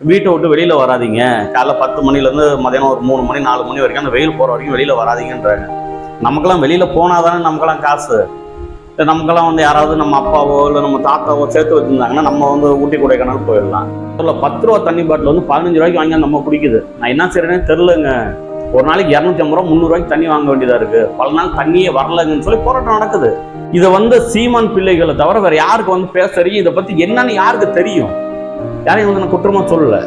வீட்டை விட்டு வெளியில் வராதீங்க. காலைல பத்து மணிலேருந்து மதியானம் ஒரு மூணு மணி நாலு மணி வரைக்கும் அந்த வெயில் போகிற வரைக்கும் வெளியில் வராதீங்கன்றாங்க. நமக்கெல்லாம் வெளியில் போனால் தானே நமக்கெல்லாம் காசு. இல்லை நமக்கெல்லாம் வந்து யாராவது நம்ம அப்பாவோ இல்லை நம்ம தாத்தாவோ சேர்த்து வச்சுருந்தாங்கன்னா நம்ம வந்து ஊட்டி கொடைக்கானல் போயிடலாம். இல்லை பத்து ரூபா தண்ணி பாட்டில் வந்து பதினஞ்சு ரூபாய்க்கு வாங்கி நம்ம குடிக்குது. நான் என்ன செய்கிறேனே தெரிலங்க ஒரு நாளைக்கு இரநூத்தி ஐம்பது ரூபா முந்நூறுவாய்க்கு தண்ணி வாங்க வேண்டியதாக இருக்குது பல நாள் தண்ணியே வரலங்கன்னு சொல்லி போராட்டம் நடக்குது. இதை வந்து சீமான் பிள்ளைகளை தவிர வேறு யாருக்கு வந்து பேச தெரியும்? இதை பற்றி என்னன்னு யாருக்கு தெரியும்? யாரையும் வந்து நான் குற்றமாக சொல்லலை.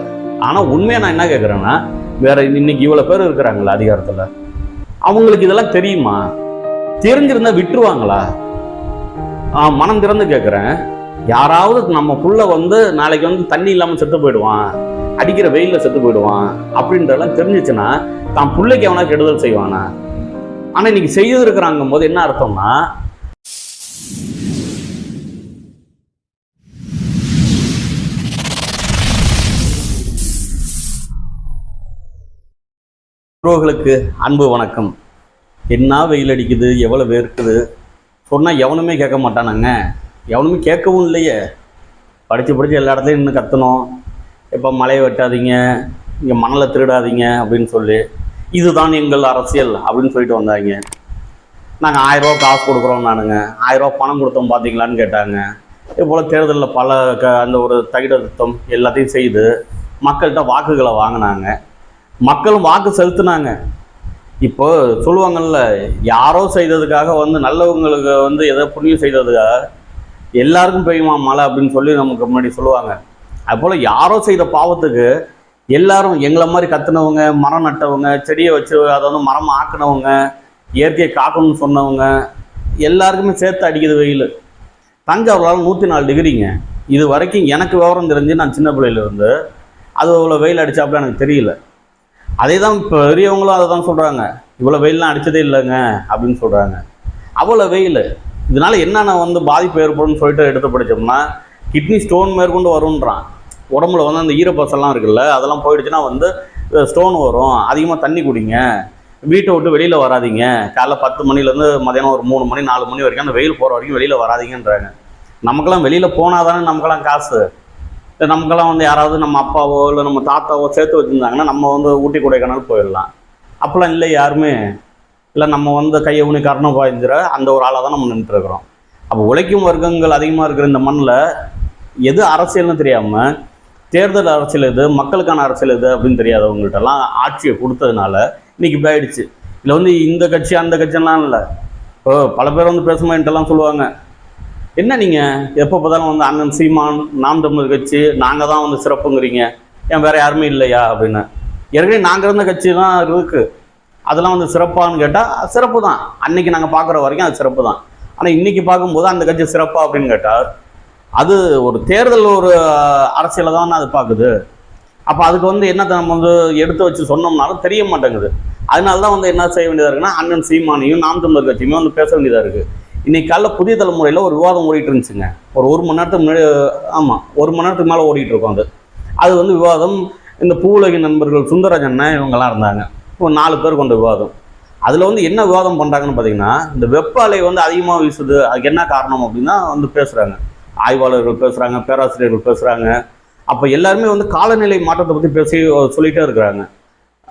ஆனால் உண்மையாக நான் என்ன கேட்குறேன்னா வேற இன்னைக்கு இவ்வளோ பேர் இருக்கிறாங்களா அதிகாரத்தில். அவங்களுக்கு இதெல்லாம் தெரியுமா? தெரிஞ்சிருந்தா விட்டுருவாங்களா? மனம் திறந்து கேட்குறேன் யாராவது நம்ம புள்ள வந்து நாளைக்கு வந்து தண்ணி இல்லாமல் செத்து போயிடுவான் அடிக்கிற வெயிலில் செத்து போயிடுவான் அப்படின்றதெல்லாம் தெரிஞ்சிச்சுன்னா தான் பிள்ளைக்கு எவனா கெடுதல் செய்வானா? ஆனால் இன்னைக்கு செய்து இருக்கிறாங்கும் போது என்ன அர்த்தம்னா உறவுகளுக்கு அன்பு வணக்கம். என்ன வெயில் அடிக்குது? எவ்வளோ வேர்க்குது? சொன்னால் எவனுமே கேட்க மாட்டானாங்க. எவனுமே கேட்கவும் இல்லையே. படித்து படித்து எல்லா இடத்துலையும் இன்னும் கத்தணும் இப்போ மழையை வெட்டாதீங்க. இங்கே மணலை திருடாதீங்க அப்படின்னு சொல்லி. இதுதான் எங்கள் அரசியல் அப்படின்னு சொல்லிட்டு வந்தாங்க. நாங்கள் ஆயிரரூவா காசு கொடுக்குறோம் நானுங்க. ஆயிரரூவா பணம் கொடுத்தோம் பார்த்தீங்களான்னு கேட்டாங்க. இது போல் தேர்தலில் பல க அந்த ஒரு தகிட திருத்தம் எல்லாத்தையும் செய்து மக்கள்கிட்ட வாக்குகளை வாங்கினாங்க. மக்களும் வாக்கு செலுத்தினாங்க. இப்போ சொல்லுவாங்கல்ல யாரோ செய்ததுக்காக வந்து நல்லவங்களுக்கு வந்து எதோ புண்ணியம் செய்ததுக்காக எல்லாருக்கும் பெய்யுமா மழை அப்படின்னு சொல்லி நமக்கு முன்னாடி சொல்லுவாங்க. அதுபோல் யாரோ செய்த பாவத்துக்கு எல்லாரும் எங்களை மாதிரி கத்துனவங்க மரம் நட்டவங்க செடியை வச்சு அதை வந்து மரம் ஆக்குனவங்க இயற்கையை காக்கணும்னு சொன்னவங்க எல்லாருக்குமே சேர்த்து அடிக்குது வெயில். தஞ்சாவூரில் நூற்றி நாலு டிகிரிங்க. இது வரைக்கும் எனக்கு விவரம் தெரிஞ்சு நான் சின்ன பிள்ளையிலேருந்து அது அவ்வளோ வெயில் அடித்தாப்புல எனக்கு தெரியல. அதே தான் இப்போ பெரியவங்களும் அதை தான் சொல்கிறாங்க இவ்வளோ வெயிலெலாம் அடித்ததே இல்லைங்க அப்படின்னு சொல்கிறாங்க அவ்வளோ வெயில். இதனால என்னென்ன வந்து பாதிப்பு ஏற்படும்னு சொல்லிட்டு எடுத்து படித்தோம்னா கிட்னி ஸ்டோன் மேற்கொண்டு வரும்ன்றான். உடம்புல வந்து அந்த ஈரப்பசெல்லாம் இருக்குல்ல அதெல்லாம் போயிடுச்சுன்னா வந்து ஸ்டோன் வரும். அதிகமாக தண்ணி குடிங்க. வீட்டை விட்டு வெளியில் வராதீங்க. காலைல பத்து மணிலேருந்து மதியானம் ஒரு மூணு மணி நாலு மணி வரைக்கும் அந்த வெயில் போகிற வரைக்கும் வெளியில் வராதிங்கன்றாங்க. நமக்கெல்லாம் வெளியில் போனால் தானே நமக்கெல்லாம் காசு. நமக்கெல்லாம் வந்து யாராவது நம்ம அப்பாவோ இல்லை நம்ம தாத்தாவோ சேர்த்து வச்சுருந்தாங்கன்னா நம்ம வந்து ஊட்டி கொடைக்கானல் போயிடலாம். அப்போல்லாம் இல்லை யாருமே. இல்லை நம்ம வந்து கையை ஊனி கரணம் பாய்ஞ்சிற அந்த ஒரு ஆளாக தான் நம்ம நின்றுருக்குறோம் அப்போ உழைக்கும் வர்க்கங்கள் அதிகமாக இருக்கிற இந்த மண்ணில் எது அரசியல்னு தெரியாமல் தேர்தல் அரசியல் எது மக்களுக்கான அரசியல் எது அப்படின்னு தெரியாதவங்கள்ட்டெல்லாம் ஆட்சியை கொடுத்ததுனால இன்னைக்கு இப்படி ஆயிடுச்சு இதில் வந்து இந்த கட்சி அந்த கட்சியெல்லாம் இல்லை. இப்போ பல பேர் வந்து பேசும்போதுட்டெல்லாம் சொல்லுவாங்க. என்ன நீங்கள் எப்போ பார்த்தாலும் வந்து அண்ணன் சீமான் நாம் தமிழர் கட்சி நாங்கள் தான் வந்து சிறப்புங்கிறீங்க. ஏன் வேறு யாருமே இல்லையா அப்படின்னு. ஏற்கனவே நாங்கள் இருந்த கட்சி தான் இருக்குது அதெல்லாம் வந்து சிறப்பான்னு கேட்டால் சிறப்பு தான். அன்னைக்கு நாங்கள் பார்க்குற வரைக்கும் அது சிறப்பு தான். ஆனால் இன்னைக்கு பார்க்கும்போது அந்த கட்சி சிறப்பா அப்படின்னு கேட்டால் அது ஒரு தேர்தல் ஒரு அரசியலை தான் அது பார்க்குது. அப்போ அதுக்கு வந்து என்னத்தை நம்ம வந்து எடுத்து வச்சு சொன்னோம்னாலும் தெரிய மாட்டேங்குது. அதனால தான் வந்து என்ன செய்ய வேண்டியதாக இருக்குன்னா அண்ணன் சீமானையும் நாம் தமிழர் கட்சியுமே வந்து பேச வேண்டியதாக இருக்குது இன்னைக்கு காலைல புதிய தலைமுறையில் ஒரு விவாதம் ஓடிட்டு இருந்துச்சுங்க. ஒரு ஒரு மணி நேரத்துக்கு முன்னாடி ஆமாம் ஒரு மணி நேரத்துக்கு மேலே ஓடிட்டு இருக்கும் அது. அது வந்து விவாதம் இந்த பூவுலகின் நண்பர்கள் சுந்தரராஜன் இவங்கெல்லாம் இருந்தாங்க. ஒரு நாலு பேர் கொண்ட விவாதம். அதில் வந்து என்ன விவாதம் பண்ணுறாங்கன்னு பார்த்தீங்கன்னா இந்த வெப்ப அலை வந்து அதிகமாக வீசுது அதுக்கு என்ன காரணம் அப்படின்னா வந்து பேசுகிறாங்க ஆய்வாளர்கள் பேசுகிறாங்க பேராசிரியர்கள் பேசுகிறாங்க அப்போ எல்லாருமே வந்து காலநிலை மாற்றத்தை பற்றி பேசி சொல்லிகிட்டே இருக்கிறாங்க.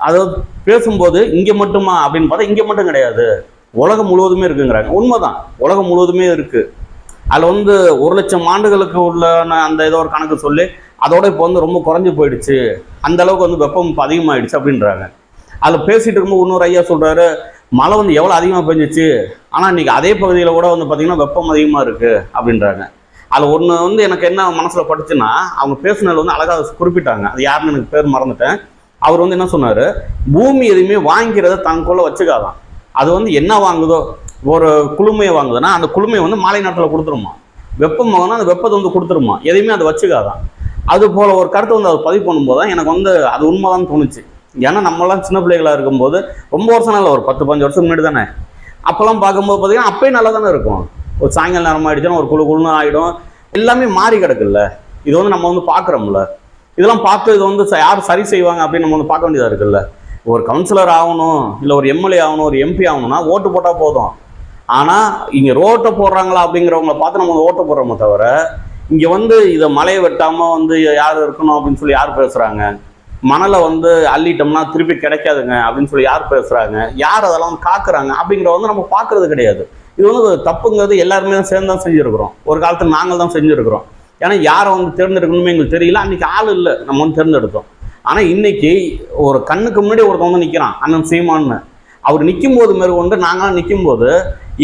அதாவது பேசும்போது இங்கே மட்டுமா அப்படின்னு பார்த்தா இங்கே மட்டும் கிடையாது. உலகம் முழுவதுமே இருக்குங்கிறாங்க. உண்மைதான். உலகம் முழுவதுமே இருக்குது அதில் வந்து ஒரு லட்சம் ஆண்டுகளுக்கு உள்ள அந்த ஏதோ ஒரு கணக்கு சொல்லி அதோட இப்போ வந்து ரொம்ப குறைஞ்சி போயிடுச்சு. அந்த அளவுக்கு வந்து வெப்பம் இப்போ அதிகமாகிடுச்சு அப்படின்றாங்க. அதில் பேசிட்டு இருக்கும்போது இன்னொரு ஐயா சொல்கிறாரு மழை வந்து எவ்வளோ அதிகமாக பெஞ்சிச்சு? ஆனால் இன்றைக்கி அதே பகுதியில் கூட வந்து பார்த்திங்கன்னா வெப்பம் அதிகமாக இருக்குது அப்படின்றாங்க. அதில் ஒன்று வந்து எனக்கு என்ன மனசில் பட்டுச்சுன்னா அவங்க பேசுனதில் வந்து அழகாக குறிப்பிட்டாங்க. அது யாருன்னு எனக்கு பேர் மறந்துட்டேன். அவர் வந்து என்ன சொன்னார்? பூமி எதுவுமே வாங்கிறத தனக்குள்ளே வச்சுக்காதான். அது வந்து என்ன வாங்குதோ ஒரு குளுமையை வாங்குதுன்னா அந்த குளுமையை வந்து மாலை நேரத்தில் கொடுத்துருமா? வெப்பம் வாங்கினா அந்த வெப்பத்தை வந்து கொடுத்துருமா? எதையுமே அதை வச்சுக்காதான். அது போல் ஒரு கருத்தை வந்து அதை பதிவு பண்ணும்போது தான் எனக்கு வந்து அது உண்மை தான் தோணுச்சு. ஏன்னா நம்மலாம் சின்ன பிள்ளைகளாக இருக்கும்போது ரொம்ப வருஷம் இல்லை ஒரு பத்து பஞ்சு வருஷம் முன்னாடி தானே? அப்போல்லாம் பார்க்கும்போது பார்த்தீங்கன்னா அப்பயும் நல்லா தானே இருக்கும். ஒரு சாயங்கால நேரம் ஆகிடுச்சுன்னா ஒரு குழு குழுன்னு ஆகிடும் எல்லாமே மாறி கிடக்குல்ல. இது வந்து நம்ம வந்து பார்க்குறோம்ல. இதெல்லாம் பார்த்து இது வந்து ச- யார் சரி செய்வாங்க அப்படின்னு நம்ம வந்து பார்க்க வேண்டியதாக இருக்குல்ல? ஒரு கவுன்சிலர் ஆகணும் இல்லை ஒரு எம்எல்ஏ ஆகணும் ஒரு எம்பி ஆகணும்னா ஓட்டு போட்டால் போதும். ஆனால் இங்கே ரோட்டை போடுறாங்களா அப்படிங்கிறவங்கள பார்த்து நம்ம ஓட்டை ஓட்டு போடுறோமே தவிர இங்கே வந்து இதை மலையை வெட்டாமல் வந்து யார் இருக்கணும் அப்படின்னு சொல்லி யார் பேசுகிறாங்க மணலை வந்து அள்ளிட்டோம்னா திருப்பி கிடைக்காதுங்க அப்படின்னு சொல்லி யார் பேசுகிறாங்க யார் அதெல்லாம் வந்து காக்குறாங்க? அப்படிங்கிற வந்து நம்ம பார்க்கறது கிடையாது. இது வந்து தப்புங்கிறது எல்லாருமே தான் சேர்ந்து தான் செஞ்சுருக்கிறோம். ஒரு காலத்தில் நாங்கள் தான் செஞ்சுருக்கிறோம். ஏன்னா யாரை வந்து தேர்ந்தெடுக்கணுமே எங்களுக்கு தெரியல. அன்னைக்கு ஆள் இல்லை. நம்ம வந்து தேர்ந்தெடுத்தோம். ஆனால் இன்னைக்கு ஒரு கண்ணுக்கு முன்னாடி ஒருத்தன் வந்து நிற்கிறான் அண்ணன் சீமான்னு. அவர் நிற்கும் போது மேற்கொண்டு நாங்களாம் நிற்கும் போது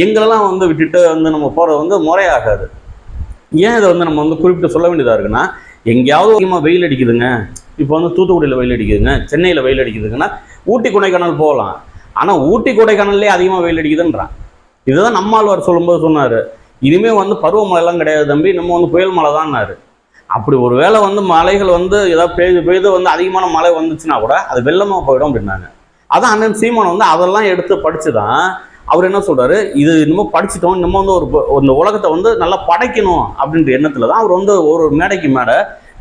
எங்களெல்லாம் வந்து விட்டுட்டு வந்து நம்ம போகிறது வந்து முறையாகாது. ஏன் இதை வந்து நம்ம வந்து குறிப்பிட்டு சொல்ல வேண்டியதாக இருக்குன்னா எங்கேயாவது அதிகமாக வெயில் அடிக்குதுங்க இப்போ வந்து தூத்துக்குடியில் வெயில் அடிக்குதுங்க சென்னையில் வெயில் அடிக்குதுங்கன்னா ஊட்டி கொடைக்கானல் போகலாம். ஆனால் ஊட்டி கொடைக்கானல்லே அதிகமாக வெயில் அடிக்குதுன்றான். இதுதான் நம்மாழ்வார் சொல்லும்போது சொன்னார் இனிமேல் வந்து பருவமழைலாம் கிடையாது தம்பி நம்ம வந்து புயல் மழை தான்னாரு அப்படி ஒரு வேளை வந்து மலைகள் வந்து ஏதாவது பெய்து பெய்து வந்து அதிகமான மழை வந்துச்சுன்னா கூட அது வெள்ளமாக போயிடும் அப்படின்னாங்க. அதான் அண்ணன் சீமான் வந்து அதெல்லாம் எடுத்து படித்து தான் அவர் என்ன சொல்கிறாரு இது இன்னமும் படிச்சிட்டோம் இன்னமும் வந்து ஒரு இந்த உலகத்தை வந்து நல்லா படைக்கணும் அப்படின்ற எண்ணத்தில் தான் அவர் வந்து ஒரு மேடைக்கு மேடை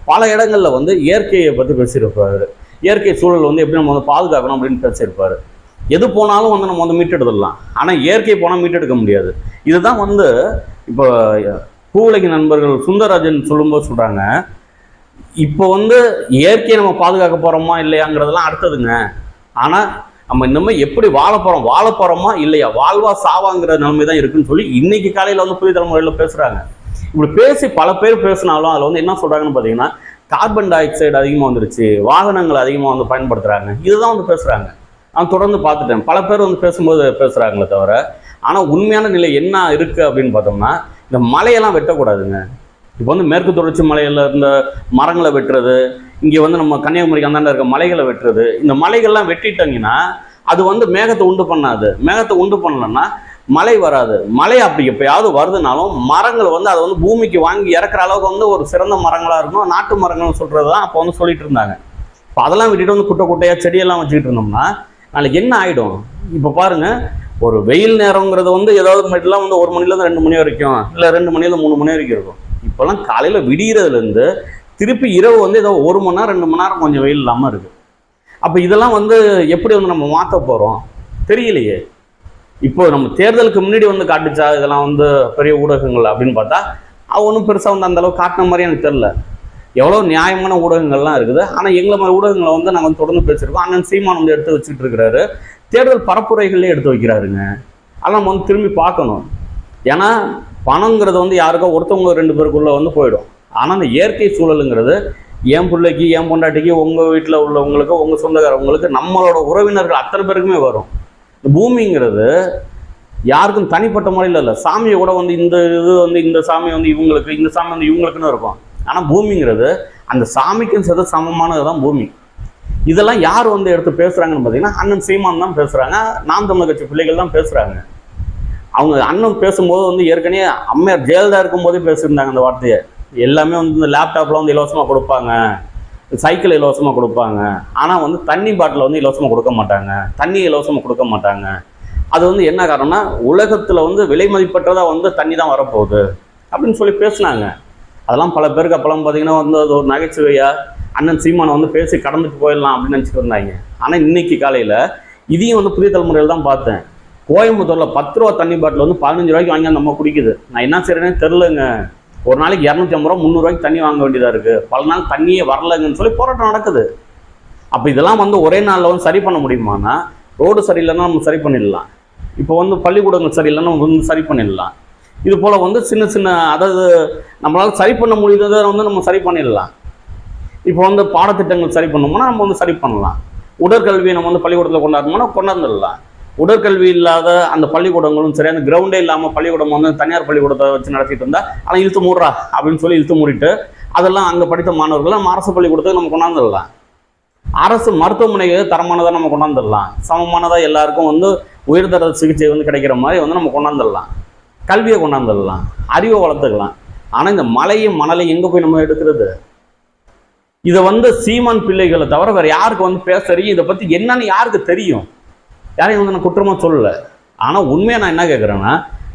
பல இடங்களில் வந்து இயற்கையை பற்றி பேசியிருப்பார். இயற்கை சூழல் வந்து எப்படி நம்ம வந்து பாதுகாக்கணும் அப்படின்னு பேசியிருப்பார். எது போனாலும் வந்து நம்ம வந்து மீட்டெடுத்துடலாம். ஆனால் இயற்கை போனால் மீட்டெடுக்க முடியாது. இதுதான் வந்து இப்போ கூவலைக்கு நண்பர்கள் சுந்தரராஜன் சொல்லும்போது சொல்கிறாங்க இப்போ வந்து இயற்கையை நம்ம பாதுகாக்க போகிறோமா இல்லையாங்கிறதெல்லாம் அடுத்ததுங்க. ஆனால் நம்ம இன்னுமே எப்படி வாழ போகிறோம் வாழ போகிறோமா இல்லையா? வாழ்வா சாவாங்கிற நிலைமை தான் இருக்குன்னு சொல்லி இன்னைக்கு காலையில் வந்து புதிய தலைமுறையில் பேசுகிறாங்க இப்படி பேசி பல பேர் பேசினாலும் அதில் வந்து என்ன சொல்கிறாங்கன்னு பார்த்தீங்கன்னா கார்பன் டை ஆக்சைடு அதிகமாக வந்துருச்சு வாகனங்கள் அதிகமாக வந்து பயன்படுத்துகிறாங்க இதுதான் வந்து பேசுகிறாங்க நான் தொடர்ந்து பார்த்துட்டேன். பல பேர் வந்து பேசும்போது பேசுகிறாங்களே தவிர ஆனால் உண்மையான நிலை என்ன இருக்குது அப்படின்னு பார்த்தோம்னா இந்த மலையெல்லாம் வெட்டக்கூடாதுங்க. இப்போ வந்து மேற்கு தொடர்ச்சி மலையில் இருந்த மரங்களை வெட்டுறது இங்கே வந்து நம்ம கன்னியாகுமரிக்கு அந்தாண்ட இருக்க மலைகளை வெட்டுறது இந்த மலைகள்லாம் வெட்டிட்டாங்கன்னா அது வந்து மேகத்தை உண்டு பண்ணாது. மேகத்தை உண்டு பண்ணலன்னா மழை வராது. மழை அப்படி எப்பயாவது வருதுனாலும் மரங்கள் வந்து அதை வந்து பூமிக்கு வாங்கி இறக்குற அளவுக்கு வந்து ஒரு சிறந்த மரங்களாக இருக்கும் நாட்டு மரங்கள்னு சொல்கிறது தான் அப்போ வந்து சொல்லிட்டு இருந்தாங்க. இப்போ அதெல்லாம் விட்டுட்டு வந்து குட்டை குட்டையாக செடியெல்லாம் வச்சுக்கிட்டு இருந்தோம்னா நாளைக்கு என்ன ஆகிடும் இப்போ பாருங்க ஒரு வெயில் நேரங்கிறது வந்து ஏதாவது மட்டும் வந்து ஒரு மணிலேருந்து ரெண்டு மணி வரைக்கும் இல்லை ரெண்டு மணிலேருந்து மூணு மணி வரைக்கும் இருக்கும். இப்போல்லாம் காலையில் விடியறதுலேருந்து திருப்பி இரவு வந்து ஏதோ ஒரு மணி நேரம் ரெண்டு மணி நேரம் கொஞ்சம் வெயில் இல்லாமல் இருக்குது அப்போ இதெல்லாம் வந்து எப்படி வந்து நம்ம மாற்ற போகிறோம் தெரியலையே. இப்போ நம்ம தேர்தலுக்கு முன்னாடி வந்து காட்டுச்சா இதெல்லாம் வந்து பெரிய ஊடகங்கள் அப்படின்னு பார்த்தா ஒன்றும் பெருசாக வந்து அந்த அளவுக்கு காட்டின மாதிரி எனக்கு தெரில எவ்வளோ நியாயமான ஊடகங்கள்லாம் இருக்குது. ஆனால் எங்களை மாதிரி ஊடகங்களை வந்து நாங்கள் வந்து தொடர்ந்து பேசியிருக்கோம். அண்ணன் சீமான் வந்து எடுத்து வச்சுட்டு இருக்கிறாரு. தேர்தல் பரப்புரைகள்லேயே எடுத்து வைக்கிறாருங்க. அதெல்லாம் நம்ம வந்து திரும்பி பார்க்கணும். ஏன்னா பணங்கிறது வந்து யாருக்கோ ஒருத்தவங்க ரெண்டு பேருக்குள்ளே வந்து போயிடும். ஆனால் அந்த இயற்கை சூழலுங்கிறது என் பிள்ளைக்கு என் பொண்டாட்டிக்கு உங்கள் வீட்டில் உள்ளவங்களுக்கு உங்கள் சொந்தக்காரவங்களுக்கு நம்மளோட உறவினர்கள் அத்தனை பேருக்குமே வரும். இந்த பூமிங்கிறது யாருக்கும் தனிப்பட்ட முறையில் இல்லை. சாமியை கூட வந்து இந்த இது வந்து இந்த சாமி வந்து இவங்களுக்கு இந்த சாமி வந்து இவங்களுக்குன்னு இருக்கும். ஆனால் பூமிங்கிறது அந்த சாமிக்கும் சேர்த்து சமமானது தான் பூமி. இதெல்லாம் யார் வந்து எடுத்து பேசுகிறாங்கன்னு பார்த்தீங்கன்னா அண்ணன் சீமான் தான் பேசுகிறாங்க நாம் தமிழ் கட்சி பிள்ளைகள் தான் பேசுகிறாங்க அவங்க அண்ணன் பேசும்போது வந்து ஏற்கனவே அம்மையார் ஜெயலலிதா இருக்கும்போதே பேசியிருந்தாங்க அந்த வார்த்தையை. எல்லாமே வந்து இந்த லேப்டாப்பில் வந்து இலவசமாக கொடுப்பாங்க. சைக்கிள் இலவசமாக கொடுப்பாங்க. ஆனால் வந்து தண்ணி பாட்டில் வந்து இலவசமாக கொடுக்க மாட்டாங்க. தண்ணி இலவசமாக கொடுக்க மாட்டாங்க. அது வந்து என்ன காரணம்னா உலகத்தில் வந்து விலை மதிப்பற்றதாக வந்து தண்ணி தான் வரப்போகுது. அப்படின்னு சொல்லி பேசுனாங்க. அதெல்லாம் பல பேருக்கு அப்போலாம் பார்த்தீங்கன்னா வந்து அது ஒரு நகைச்சுவையாக அண்ணன் சீமானை வந்து பேசி கடந்துட்டு போயிடலாம் அப்படின்னு நினச்சிட்டு இருந்தாங்க. ஆனால் இன்னைக்கு காலையில் இதையும் வந்து புதிய தலைமுறையில் தான் பார்த்தேன். கோயம்புத்தூரில் பத்து ரூபா தண்ணி பாட்டில் வந்து பதினஞ்சு ரூபாய்க்கு வாங்கி நம்ம குடிக்குது. நான் என்ன செய்கிறேன்னு தெரிலங்க ஒரு நாளைக்கு இரநூத்தி ஐம்பது ரூபா முந்நூறுவாய்க்கு தண்ணி வாங்க வேண்டியதாக இருக்குது பல நாள் தண்ணியே வரலங்கன்னு சொல்லி போராட்டம் நடக்குது. அப்போ இதெல்லாம் வந்து ஒரே நாளில் வந்து சரி பண்ண முடியுமானா ரோடு சரியில்லைன்னா நம்ம சரி பண்ணிடலாம். இப்போ வந்து பள்ளிக்கூடங்கள் சரியில்லைன்னா நம்ம வந்து சரி பண்ணிடலாம். இது போல் வந்து சின்ன சின்ன அதாவது நம்மளால் சரி பண்ண முடியுறதை வந்து நம்ம சரி பண்ணிடலாம். இப்போ வந்து பாடத்திட்டங்கள் சரி பண்ணோம்னா நம்ம வந்து சரி பண்ணலாம். உடற்கல்வியை நம்ம வந்து பள்ளிக்கூடத்தில் கொண்டாடணும்னா கொண்டாந்துடலாம். உடற்கல்வி இல்லாத அந்த பள்ளிக்கூடங்களும் சரி அந்த கிரவுண்டே இல்லாமல் பள்ளிக்கூடம் வந்து தனியார் பள்ளிக்கூடத்தை வச்சு நடத்திட்டு இருந்தா ஆனால் இழுத்து மூடுறா அப்படின்னு சொல்லி இழுத்து மூடிட்டு அதெல்லாம் அங்கே படித்த மாணவர்கள் நம்ம அரசு பள்ளிக்கூடத்துக்கு நம்ம கொண்டாந்துடலாம். அரசு மருத்துவமனைகள் தரமானதாக நம்ம கொண்டாந்துடலாம். சமமானதாக எல்லாருக்கும் வந்து உயர்தர சிகிச்சை வந்து கிடைக்கிற மாதிரி வந்து நம்ம கொண்டாந்துடலாம். கல்வியை கொண்டாந்துடலாம். அறிவை வளர்த்துக்கலாம். ஆனால் இந்த மலையும் மணலையும் எங்கே போய் நம்ம எடுக்கிறது? இதை வந்து சீமான் பிள்ளைகளை தவிர வேற யாருக்கு வந்து பேச தெரியும்? இதை பற்றி என்னன்னு யாருக்கு தெரியும்? யாரையும் வந்து நான் குற்றமா சொல்லல. ஆனால் உண்மையா நான் என்ன கேட்குறேன்னா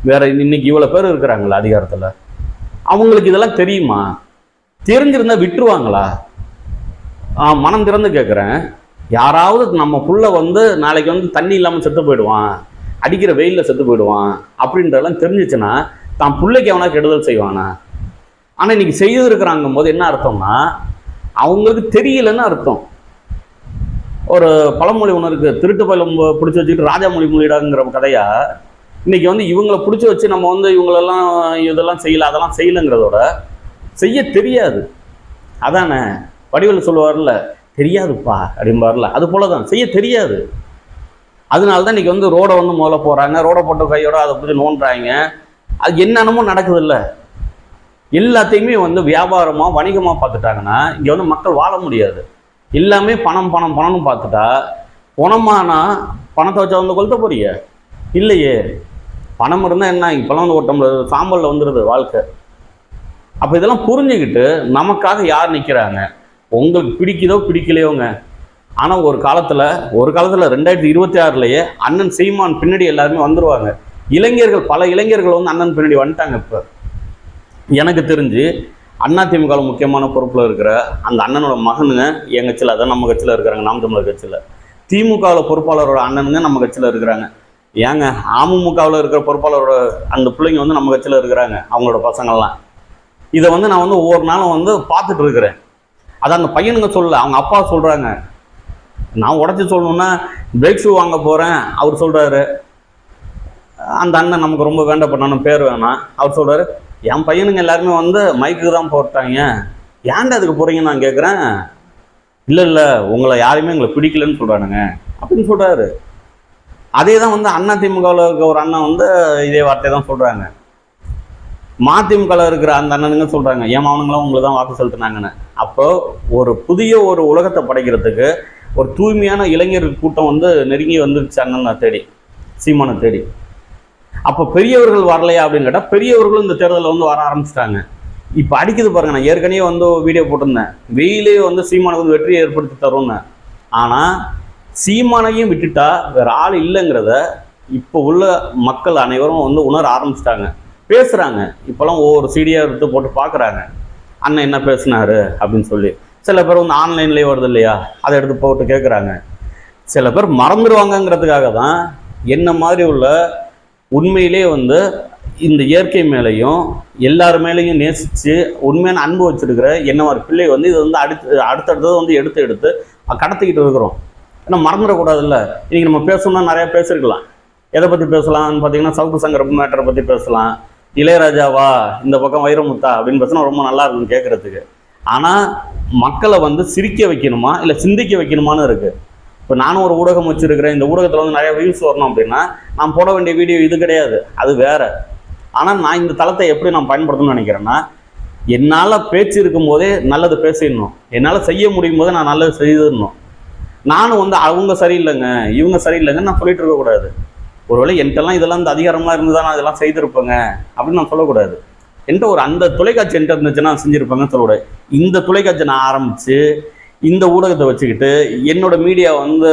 வேற இன்னைக்கு இவ்வளோ பேர் இருக்கிறாங்களா அதிகாரத்தில்? அவங்களுக்கு இதெல்லாம் தெரியுமா? தெரிஞ்சிருந்தா விட்டுருவாங்களா? மனம் திறந்து கேட்குறேன் யாராவது நம்ம புள்ள வந்து நாளைக்கு வந்து தண்ணி இல்லாமல் செத்து போயிடுவான் அடிக்கிற வெயிலில் செத்து போயிடுவான் அப்படின்றதெல்லாம் தெரிஞ்சிச்சுன்னா தான் பிள்ளைக்கு அவனா கெடுதல் செய்வானா? ஆனால் இன்னைக்கு செய்திருக்கிறாங்கும் போது என்ன அர்த்தம்னா அவங்களுக்கு தெரியலன்னு அர்த்தம். ஒரு பழமொழி ஒன்று இருக்குது திருட்டு பழம் பிடிச்சி வச்சுக்கிட்டு ராஜா மொழி மொழிடாங்கிற கதையா? இன்னைக்கு வந்து இவங்களை பிடிச்சி வச்சு நம்ம வந்து இவங்களெல்லாம் இதெல்லாம் செய்யல அதெல்லாம் செய்யலைங்கிறதோட செய்ய தெரியாது. அதானே? வடிவில் சொல்லுவார்ல தெரியாதுப்பா அப்படிம்பார்ல அது போல தான் செய்ய தெரியாது. அதனால தான் இன்னைக்கு வந்து ரோடை வந்து முதல்ல போகிறாங்க ரோடை போட்ட கையோட அதை பிடிச்சி நோண்டுறாங்க. அது என்னென்னமோ நடக்குது இல்லை எல்லாத்தையுமே வந்து வியாபாரமாக வணிகமாக பார்த்துட்டாங்கன்னா இங்கே வந்து மக்கள் வாழ முடியாது. எல்லாமே பணம் பணம் பணம்னு பார்த்துட்டா பணமானா பணத்தை வச்சா வந்து கொளுத்த போறிய இல்லையே. பணம் இருந்தால் என்ன? இப்போலாம் வந்து ஒரு டம்ளர் சாம்பலில் வந்துடுது வாழ்க்கை. அப்போ இதெல்லாம் புரிஞ்சுக்கிட்டு நமக்காக யார் நிற்கிறாங்க உங்களுக்கு பிடிக்குதோ பிடிக்கலையோங்க. ஆனால் ஒரு காலத்தில் ஒரு காலத்தில் ரெண்டாயிரத்தி இருபத்தி ஆறுலேயே அண்ணன் சீமான் பின்னாடி எல்லாருமே வந்துடுவாங்க இளைஞர்கள் பல இளைஞர்கள் வந்து அண்ணன் பின்னாடி வந்துட்டாங்க இப்போ. எனக்கு தெரிஞ்சு அண்ணா திமுக முக்கியமான பொறுப்பில் இருக்கிற அந்த அண்ணனோட மகனுங்க என் கட்சியில் அதான் நம்ம கட்சியில் இருக்கிறாங்க நாம் தமிழர் கட்சியில். திமுகவில் பொறுப்பாளரோட அண்ணனுங்க நம்ம கட்சியில் இருக்கிறாங்க. ஏங்க அமமுகவில் இருக்கிற பொறுப்பாளரோட அந்த பிள்ளைங்க வந்து நம்ம கட்சியில் இருக்கிறாங்க அவங்களோட பசங்கள்லாம். இதை வந்து நான் வந்து ஒவ்வொரு நாளும் வந்து பார்த்துட்டு இருக்கிறேன். அதை அந்த பையனுங்க சொல்லல அவங்க அப்பா சொல்கிறாங்க நான் உடச்சி சொல்லணும்னா பிரேக் ஷூ வாங்க போகிறேன் அவர் சொல்கிறாரு அந்த அண்ணன் நமக்கு ரொம்ப வேண்டப்பட்டான பேர் வேணாம். அவர் சொல்கிறாரு என் பையனுங்க எல்லாருமே வந்து மைக்கு தான் போட்டாங்க. ஏன்டா அதுக்கு போகிறீங்கன்னு நான் கேட்குறேன் இல்லை இல்லை உங்களை யாரையுமே எங்களை பிடிக்கலன்னு சொல்கிறானுங்க அப்படின்னு சொல்கிறாரு அதே தான் வந்து அண்ணா திமுகவில் இருக்க ஒரு அண்ணன் வந்து இதே வார்த்தை தான் சொல்கிறாங்க மதிமுகவில் இருக்கிற அந்த அண்ணனுங்க சொல்கிறாங்க ஏன் அவனுங்களும் உங்களை தான் வாக்கு செலுத்தினாங்கன்னு. அப்போ ஒரு புதிய ஒரு உலகத்தை படைக்கிறதுக்கு ஒரு தூய்மையான இளைஞர் கூட்டம் வந்து நெருங்கி வந்துருச்சு அண்ணனை தேடி சீமானை தேடி. அப்போ பெரியவர்கள் வரலையா அப்படின்னு கேட்டால் பெரியவர்களும் இந்த தேர்தலில் வந்து வர ஆரம்பிச்சிட்டாங்க. இப்போ அடிக்குது பாருங்க நான் ஏற்கனவே வந்து வீடியோ போட்டிருந்தேன். வெயிலே வந்து சீமானுக்கு வந்து வெற்றியை ஏற்படுத்தி தரும்னு. ஆனால் சீமானையும் விட்டுட்டா வேற ஆள் இல்லைங்கிறத இப்போ உள்ள மக்கள் அனைவரும் வந்து உணர ஆரம்பிச்சிட்டாங்க. பேசுகிறாங்க இப்போலாம் ஒவ்வொரு சீடியாக எடுத்து போட்டு பார்க்குறாங்க அண்ணன் என்ன பேசினாரு அப்படின்னு சொல்லி. சில பேர் வந்து ஆன்லைன்லேயே வருது இல்லையா? அதை எடுத்து போட்டு கேட்குறாங்க சில பேர் மறந்துடுவாங்கங்கிறதுக்காக தான் என்ன மாதிரி உள்ள உண்மையிலே வந்து இந்த இயற்கை மேலேயும் எல்லார் மேலேயும் நேசித்து உண்மையான அன்பு வச்சிருக்கிற என்ன ஒரு பிள்ளை வந்து இது வந்து அடுத்து அடுத்தடுத்தது வந்து எடுத்து எடுத்து கடத்திக்கிட்டு இருக்கிறோம். ஏன்னா மறந்துடக்கூடாதுல்ல. இன்றைக்கி நம்ம பேசணும்னா நிறையா பேசியிருக்கலாம் எதை பற்றி பேசலாம்னு பார்த்தீங்கன்னா சவுக்கு சங்கர் மேட்டரை பற்றி பேசலாம். இளையராஜாவா இந்த பக்கம் வைரமுத்தா அப்படின்னு பேசினா ரொம்ப நல்லா இருக்கும் கேட்குறதுக்கு ஆனால் மக்களை வந்து சிரிக்க வைக்கணுமா இல்லை சிந்திக்க வைக்கணுமான்னு இருக்குது இப்போ நானும் ஒரு ஊடகம் வச்சுருக்கிறேன். இந்த ஊடகத்தில் வந்து நிறைய வியூஸ் வரணும் அப்படின்னா நான் போட வேண்டிய வீடியோ இது கிடையாது. அது வேற. ஆனால் நான் இந்த தளத்தை எப்படி நான் பயன்படுத்தணும்னு நினைக்கிறேன்னா என்னால் பேச்சு இருக்கும்போதே நல்லது பேசிடணும். என்னால் செய்ய முடியும் போதே நான் நல்லது செய்திடணும். நானும் வந்து அவங்க சரியில்லைங்க இவங்க சரியில்லைங்கன்னு நான் சொல்லிட்டு இருக்கக்கூடாது ஒருவேளை என்கிட்டலாம் இதெல்லாம் இந்த அதிகாரமாக இருந்து தான் நான் இதெல்லாம் செய்திருப்பேங்க அப்படின்னு நான் சொல்லக்கூடாது. என்கிட்ட ஒரு அந்த தொலைக்காட்சி என்கிட்ட இருந்துச்சுன்னா செஞ்சுருப்பேங்கன்னு சொல்லக்கூடாது இந்த தொலைக்காட்சி நான் ஆரம்பித்து இந்த ஊடகத்தை வச்சுக்கிட்டு என்னோட மீடியா வந்து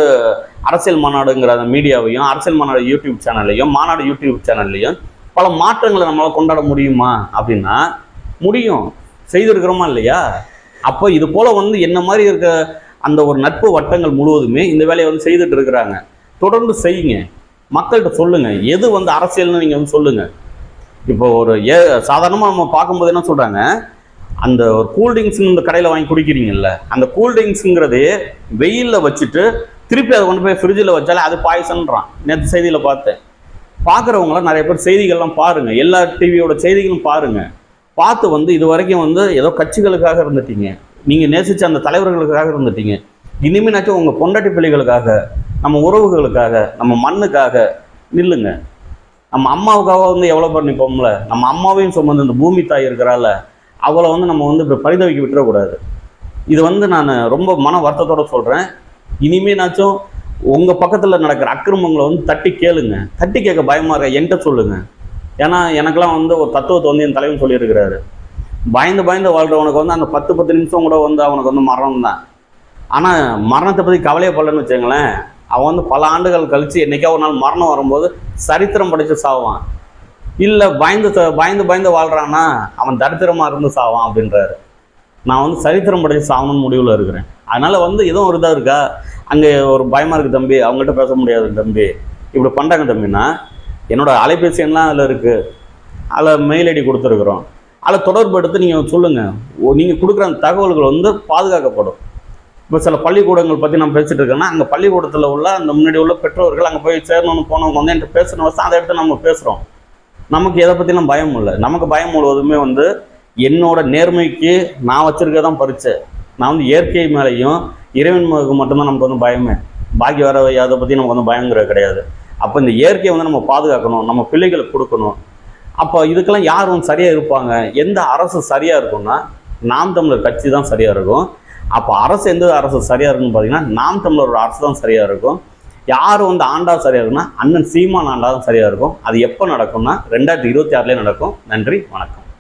அரசியல் மாநாடுங்கிற அந்த மீடியாவையும் அரசியல் மாநாடு யூடியூப் சேனல்லையும் மாநாடு யூடியூப் சேனல்லையும் பல மாற்றங்களை நம்மளால் கொண்டாட முடியுமா அப்படின்னா முடியும். செய்திருக்கிறோமா இல்லையா? அப்போ இது போல் வந்து என்ன மாதிரி இருக்க அந்த ஒரு நட்பு வட்டங்கள் முழுவதுமே இந்த வேலையை வந்து செய்துட்டு இருக்கிறாங்க. தொடர்ந்து செய்யுங்க. மக்கள்கிட்ட சொல்லுங்கள் எது வந்து அரசியல்னு நீங்கள் வந்து சொல்லுங்கள் இப்போ ஒரு ஏ சாதாரணமாக நம்ம பார்க்கும்போது என்ன சொல்கிறாங்க அந்த ஒரு கூல்ட்ரிங்க்ஸ் இந்த கடையில் வாங்கி குடிக்கிறீங்கல்ல அந்த கூல்ட்ரிங்க்ஸுங்கிறது வெயிலில் வச்சுட்டு திருப்பி அதை கொண்டு போய் ஃப்ரிட்ஜில் வச்சாலே அது பாய்சன்றான் நேற்று செய்தியில் பார்த்தேன். பார்க்குறவங்களாம் நிறைய பேர் செய்திகள்லாம் பாருங்கள் எல்லா டிவியோட செய்திகளும் பாருங்கள் பார்த்து வந்து இது வரைக்கும் வந்து ஏதோ கட்சிகளுக்காக இருந்துட்டீங்க. நீங்கள் நேசித்த அந்த தலைவர்களுக்காக இருந்துட்டீங்க. இனிமேனாச்சும் உங்கள் பொண்டாட்டி பிள்ளைகளுக்காக நம்ம உறவுகளுக்காக நம்ம மண்ணுக்காக நில்லுங்க. நம்ம அம்மாவுக்காக வந்து எவ்வளோ பண்ணிப்போம்ல? நம்ம அம்மாவையும் சுமந்து இந்த பூமி தாய் இருக்கிறால அவளை வந்து நம்ம வந்து இப்போ பரிதவிக்க விட்டுறக்கூடாது. இது வந்து நான் ரொம்ப மன வருத்தத்தோட சொல்கிறேன் இனிமேனாச்சும் உங்கள் பக்கத்தில் நடக்கிற அக்கிரமங்களை வந்து தட்டி கேளுங்க. தட்டி கேட்க பயமாக இருக்க? என்கிட்ட சொல்லுங்கள் ஏன்னா எனக்கெல்லாம் வந்து ஒரு தத்துவத்தை வந்து என் தலைவன் சொல்லியிருக்கிறாரு. பயந்து பயந்து வாழ்கிறவனுக்கு வந்து அந்த பத்து பத்து நிமிஷம் கூட வந்து அவனுக்கு வந்து மரணம் தான். ஆனால் மரணத்தை பற்றி கவலையப்படலன்னு வச்சுங்களேன் அவன் வந்து பல ஆண்டுகள் கழித்து என்னைக்கா ஒரு நாள் மரணம் வரும்போது சரித்திரம் படித்து சாவான். இல்லை பயந்து ச- பயந்து பயந்து வாழ்கிறான்னா அவன் தரித்திரமாக இருந்து சாவான் அப்படின்றாரு. நான் வந்து சரித்திரம் படைச்சு சாவணும்னு முடிவில் இருக்கிறேன். அதனால் வந்து எதுவும் ஒரு இதாக இருக்கா? அங்கே ஒரு பயமாக இருக்குது தம்பி அவங்ககிட்ட பேச முடியாது தம்பி. இப்படி பண்ணுறாங்க தம்பின்னா என்னோடய அலைபேசி எல்லாம் அதில் இருக்குது அதில் மெயில் ஐடி கொடுத்துருக்குறோம். அதில் தொடர்பு எடுத்து நீங்கள் சொல்லுங்கள் நீங்கள் கொடுக்குற அந்த தகவல்கள் வந்து பாதுகாக்கப்படும். இப்போ சில பள்ளிக்கூடங்கள் பற்றி நான் பேசிகிட்டு இருக்கேன்னா அங்கே பள்ளிக்கூடத்தில் உள்ள அந்த முன்னாடி உள்ள பெற்றோர்கள் அங்கே போய் சேரணும்னு போனவங்க வந்து என்கிட்ட பேசுன அதை எடுத்து நம்ம பேசுகிறோம் நமக்கு எதை பற்றிலாம் பயம் இல்லை. நமக்கு பயம் முழுவதுமே வந்து என்னோட நேர்மைக்கு நான் வச்சிருக்கதான் பரிச்சை. நான் வந்து இயற்கை மேலேயும் இறைவன் மேலுக்கு மட்டும்தான் நமக்கு வந்து பயமே. பாக்கி வர அதை பற்றி நமக்கு வந்து பயங்கிறது கிடையாது. அப்போ இந்த இயற்கையை வந்து நம்ம பாதுகாக்கணும் நம்ம பிள்ளைகளுக்கு கொடுக்கணும். அப்போ இதுக்கெல்லாம் யார் வந்து சரியாக இருப்பாங்க? எந்த அரசு சரியாக இருக்கும்னா நாம் தமிழர் கட்சி தான் சரியாக இருக்கும். அப்போ அரசு எந்த அரசு சரியாக இருக்குன்னு பார்த்தீங்கன்னா நாம் தமிழரோட அரசு தான் சரியாக இருக்கும். யார் வந்து ஆண்டா சரியாக இருக்குன்னா அண்ணன் சீமான் ஆண்டா தான் சரியாக இருக்கும். அது எப்போ நடக்கும்னா ரெண்டாயிரத்தி இருபத்தி ஆறுலேயே நடக்கும். நன்றி வணக்கம்.